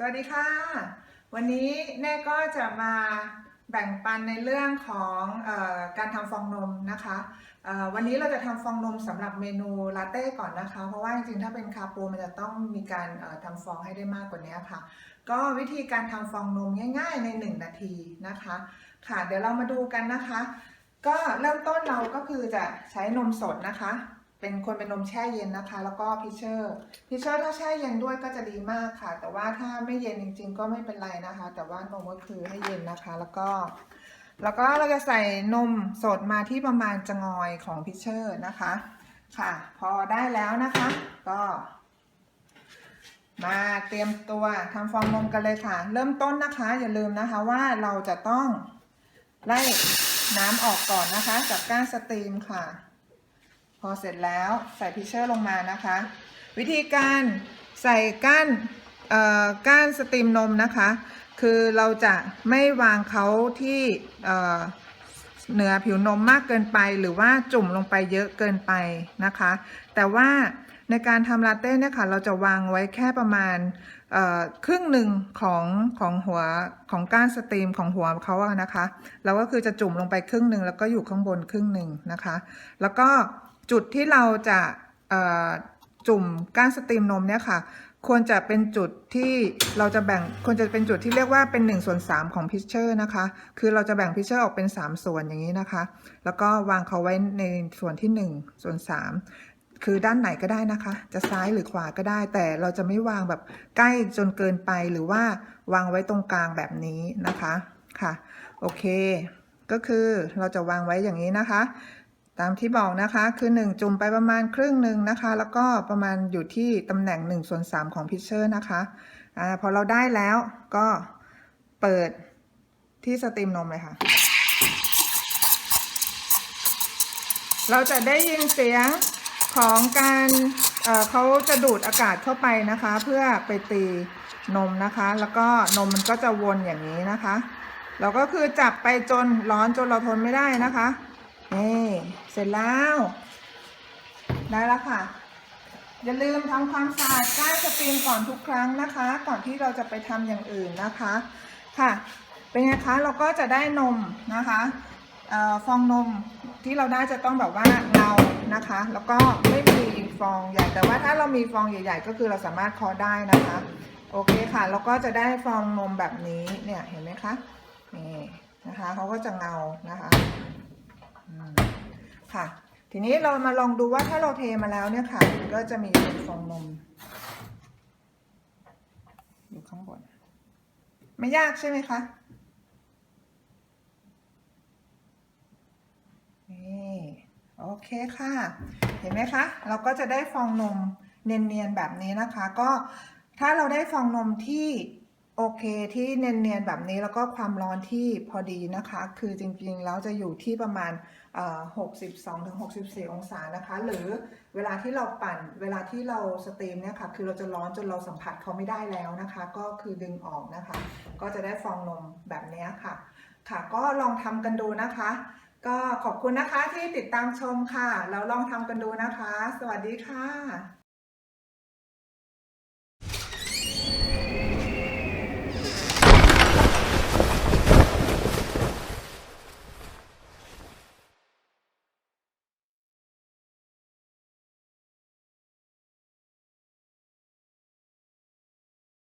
สวัสดีค่ะ วันนี้แน่ก็จะมาแบ่งปันในเรื่องของออการทำฟองนมนะคะวันนี้เราจะทำฟองนมสำหรับเมนูลาเต้ก่อนนะคะ เพราะว่าจริงๆ ถ้าเป็นคาโปมันจะต้องมีการทำฟองให้ได้มากกว่านี้ค่ะ ก็วิธีการทำฟองนมง่าย ๆ ใน 1 นาทีนะคะ ค่ะเดี๋ยวเรามาดูกันนะคะ ก็เริ่มต้นเราก็คือจะใช้นมสดนะคะ เป็นคนเป็นนมแช่เย็นนะคะ แล้วก็พิชเชอร์พิชเชอร์ถ้าแช่เย็นด้วยก็จะดีมากค่ะ แต่ว่าถ้าไม่เย็นจริง ๆ ก็ไม่เป็นไรนะคะ แต่ว่านมก็คือให้เย็นนะคะ แล้วก็ แล้วก็เราจะใส่นมสดมาที่ประมาณจะงอยของพิชเชอร์นะคะ ค่ะ พอได้แล้วนะคะ ก็มาเตรียมตัวทำฟองนมกันเลยค่ะ เริ่มต้นนะคะ อย่าลืมนะคะว่าเราจะต้องไล่น้ำออกก่อนนะคะจากก้านสตรีมค่ะ พอเสร็จแล้วใส่พิเชอร์ลงมานะคะ วิธีการใส่ก้านก้านสตรีมนมนะคะ คือเราจะไม่วางเขาที่เหนือผิวนมมากเกินไป หรือว่าจุ่มลงไปเยอะเกินไปนะคะ แต่ว่าในการทำลาเต้เนี่ยค่ะเราจะวางไว้แค่ประมาณครึ่งหนึ่งของของหัวของก้านสตรีมของหัวเขาอะนะคะเราก็คือจะจุ่มลงไปครึ่งหนึ่งแล้วก็อยู่ข้างบนครึ่งหนึ่งนะคะ แล้วก็ จุดที่เราจะจุ่มก้านสตรีมนมเนี่ยค่ะ ควรจะเป็นจุดที่เราจะแบ่งควรจะเป็นจุดที่เรียกว่าเป็น1ส่วน3ของพิชเชอร์นะคะ คือเราจะแบ่งพิชเชอร์ออกเป็น 3 ส่วนอย่างนี้นะคะ แล้วก็วางเขาไว้ในส่วนที่ 1 ส่วน 3 คือด้านไหนก็ได้นะคะ จะซ้ายหรือขวาก็ได้ แต่เราจะไม่วางแบบใกล้จนเกินไปหรือว่าวางไว้ตรงกลางแบบนี้นะคะค่ะ โอเค ก็คือเราจะวางไว้อย่างนี้นะคะ ตามที่บอกนะคะคือ 1 จุ่มไปประมาณครึ่งหนึ่งนะคะ แล้วก็ประมาณอยู่ที่ตำแหน่ง1ส่วน3ของพิชเชอร์นะคะอ่าพอเราได้แล้วก็เปิดที่สตรีมนมเลยค่ะ เราจะได้ยินเสียงของการเเขาจะดูดอากาศเข้าไปนะคะ เพื่อไปตีนมนะคะ แล้วก็นมมันก็จะวนอย่างนี้นะคะ เราก็คือจับไปจนร้อนจนเราทนไม่ได้นะคะ นี่เสร็จแล้ว ได้แล้วค่ะ อย่าลืมทำความสะอาดก้านสตรีมก่อนทุกครั้งนะคะ ก่อนที่เราจะไปทำอย่างอื่นนะคะ ค่ะ เป็นไงคะ เราก็จะได้นมนะคะออฟองนมที่เราได้จะต้องแบบว่าเงานะคะ แล้วก็ไม่มีฟองใหญ่ แต่ว่าถ้าเรามีฟองใหญ่ ๆ ก็คือเราสามารถเคาะได้นะคะ โอเคค่ะ แล้วก็จะได้ฟองนมแบบนี้เนี่ยเห็นไหมคะนี่นะคะเขาก็จะเงานะคะ ค่ะ ทีนี้เรามาลองดูว่าถ้าเราเทมาแล้วเนี่ยค่ะ ก็จะมีเป็นฟองนม อยู่ข้างบน ไม่ยากใช่ไหมคะนี่โอเคค่ะ เห็นไหมคะ เราก็จะได้ฟองนมเนียนๆแบบนี้นะคะ ก็ถ้าเราได้ฟองนมที่ โอเคที่เนียนๆแบบนี้แล้วก็ความร้อนที่พอดีนะคะ คือจริงๆแล้วจะอยู่ที่ประมาณ 62-64 องศานะคะ หรือเวลาที่เราปั่นเวลาที่เราสตรีมเนี่ยค่ะคือเราจะร้อนจนเราสัมผัสเขาไม่ได้แล้วนะคะ ก็คือดึงออกนะคะ ก็จะได้ฟองนมแบบนี้ค่ะ ค่ะก็ลองทำกันดูนะคะ ก็ขอบคุณนะคะที่ติดตามชมค่ะแล้วลองทำกันดูนะคะ สวัสดีค่ะ